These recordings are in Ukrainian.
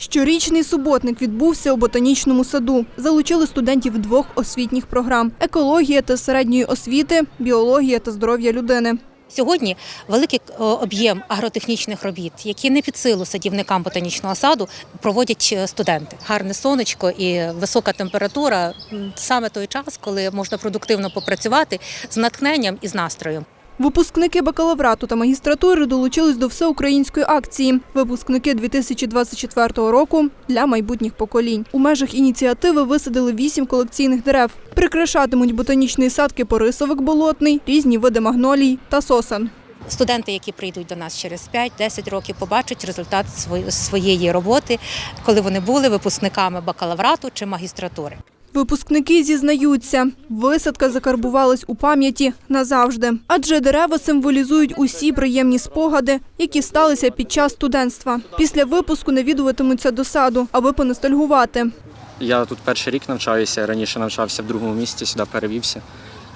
Щорічний суботник відбувся у ботанічному саду. Залучили студентів двох освітніх програм: екологія та середньої освіти, біологія та здоров'я людини. Сьогодні великий е, об'єм агротехнічних робіт, які не під силу садівникам ботанічного саду, проводять е, студенти. Гарне сонечко і висока температура саме той час, коли можна продуктивно попрацювати з натхненням і з настроєм. Випускники бакалаврату та магістратури долучились до всеукраїнської акції. Випускники 2024 року для майбутніх поколінь. У межах ініціативи висадили вісім колекційних дерев. Прикрашатимуть ботанічний сад кипарисовик болотний, різні види магнолій та сосен. Студенти, які прийдуть до нас через 5-10 років, побачать результат своєї роботи, коли вони були випускниками бакалаврату чи магістратури. Випускники зізнаються, висадка закарбувалась у пам'яті назавжди, адже дерева символізують усі приємні спогади, які сталися під час студентства. Після випуску навідуватимуться до саду, аби понастальгувати. Я тут перший рік навчаюся, раніше навчався в другому місті, сюди перевівся.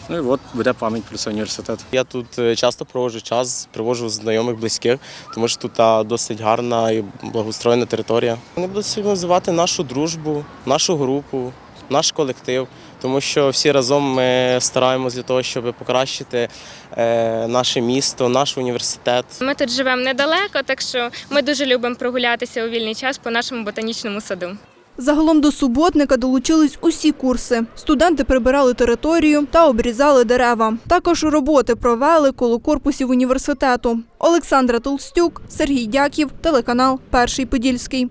Ну і от буде пам'ять про цей університет. Я тут е, часто проводжу час, привожу знайомих, близьких, тому що тут досить гарна і благоустроєна територія. Вони будуть символізувати нашу дружбу, нашу групу, наш колектив, тому що всі разом ми стараємось для того, щоб покращити е, наше місто, наш університет. Ми тут живемо недалеко, так що ми дуже любимо прогулятися у вільний час по нашому ботанічному саду. Загалом до суботника долучились усі курси. Студенти прибирали територію та обрізали дерева. Також роботи провели коло корпусів університету. Олександра Толстюк, Сергій Дяків, телеканал Перший Подільський.